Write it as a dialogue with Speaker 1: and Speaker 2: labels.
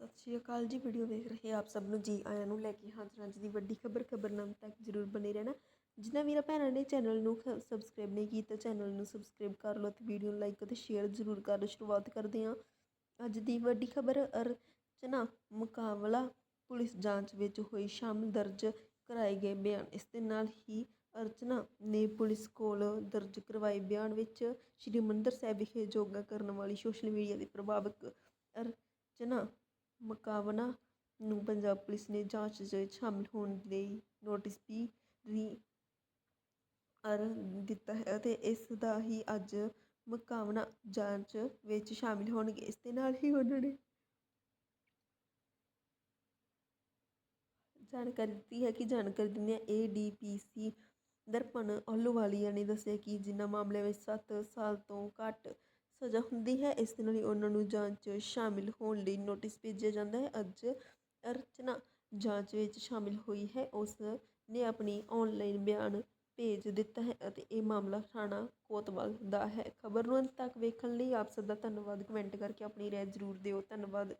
Speaker 1: ਸਤਿ ਸ਼੍ਰੀ ਅਕਾਲ ਜੀ, ਵੀਡੀਓ ਦੇਖ ਰਹੇ ਆਪ ਸਭ ਨੂੰ। ਜੀ ਆਇਆਂ ਨੂੰ ਲੈ ਕੇ ਹਾਜ਼ਰ ਅੱਜ ਦੀ ਵੱਡੀ ਖਬਰ ਖਬਰਨਾਮ ਤੱਕ ਜਰੂਰ ਬਣੇ ਰਹਿਣਾ। ਜਿਨ੍ਹਾਂ ਵੀਰਾਂ ਭੈਣਾਂ ਨੇ ਚੈਨਲ ਨੂੰ ਸਬਸਕ੍ਰਾਈਬ ਨਹੀਂ ਕੀਤਾ, ਚੈਨਲ ਨੂੰ ਸਬਸਕ੍ਰਾਈਬ ਕਰ ਲਓ ਤੇ ਵੀਡੀਓ ਨੂੰ ਲਾਈਕ ਅਤੇ ਸ਼ੇਅਰ ਜ਼ਰੂਰ ਕਰ ਲਓ ਸ਼ੁਰੂਆਤ ਕਰਦੇ ਹਾਂ ਅੱਜ ਦੀ ਵੱਡੀ ਖਬਰ। ਅਰਚਨਾ ਮੁਕਾਬਲਾ ਪੁਲਿਸ ਜਾਂਚ ਵਿੱਚ ਹੋਈ ਸ਼ਾਮਲ, ਦਰਜ ਕਰਾਏ ਗਏ ਬਿਆਨ। ਇਸ ਦੇ ਨਾਲ ਹੀ ਅਰਚਨਾ ਨੇ ਪੁਲਿਸ ਕੋਲ ਦਰਜ ਕਰਵਾਏ ਬਿਆਨ ਵਿੱਚ ਸ਼੍ਰੀ ਹਰਿਮੰਦਰ ਸਾਹਿਬ ਵਿਖੇ ਯੋਗਾ ਕਰਨ ਵਾਲੀ ਸੋਸ਼ਲ ਮੀਡੀਆ ਦੇ ਪ੍ਰਭਾਵਕ ਅਰਚਨਾ ਮਕਾਵਨਾ ਨੂੰ ਪੰਜਾਬ ਪੁਲਿਸ ਨੇ ਜਾਂਚ ਵਿੱਚ ਸ਼ਾਮਲ ਹੋਣ ਲਈ ਨੋਟਿਸ ਵੀ ਰੀ ਅਰ ਦਿੱਤਾ ਹੈ ਅਤੇ ਇਸ ਦਾ ਹੀ ਅੱਜ ਮਕਾਵਨਾ ਜਾਂਚ ਵਿੱਚ ਸ਼ਾਮਿਲ ਹੋਣਗੇ। ਇਸ ਦੇ ਨਾਲ ਹੀ ਉਹਨਾਂ ਨੇ ਜਾਣਕਾਰੀ ਦਿੱਤੀ ਹੈ ਕਿ ਜਾਣਕਾਰੀ ਦਿੰਦਿਆਂ ਏਡੀਪੀਸੀ ਦਰਪਣ ਆਹਲੂਵਾਲੀਆ ਨੇ ਦੱਸਿਆ ਕਿ ਜਿਨ੍ਹਾਂ ਮਾਮਲਿਆਂ ਵਿੱਚ 7 ਸਾਲ ਤੋਂ ਘੱਟ ਸਜ਼ਾ ਹੁੰਦੀ ਹੈ। ਇਸ ਦੇ ਨਾਲ ਹੀ ਉਹਨਾਂ ਨੂੰ ਜਾਂਚ 'ਚ ਸ਼ਾਮਿਲ ਹੋਣ ਲਈ ਨੋਟਿਸ ਭੇਜਿਆ ਜਾਂਦਾ ਹੈ। ਅੱਜ ਅਰਚਨਾ ਜਾਂਚ ਵਿੱਚ ਸ਼ਾਮਿਲ ਹੋਈ ਹੈ। ਉਸ ਨੇ ਆਪਣੀ ਆਨਲਾਈਨ ਬਿਆਨ ਭੇਜ ਦਿੱਤਾ ਹੈ ਅਤੇ ਇਹ ਮਾਮਲਾ ਥਾਣਾ ਕੋਤਵਾਲ ਦਾ ਹੈ। ਖਬਰ ਨੂੰ ਅੰਤ ਤੱਕ ਵੇਖਣ ਲਈ ਆਪ ਸਭ ਦਾ ਧੰਨਵਾਦ। ਕਮੈਂਟ ਕਰਕੇ ਆਪਣੀ ਰਾਏ ਜ਼ਰੂਰ ਦਿਓ। ਧੰਨਵਾਦ।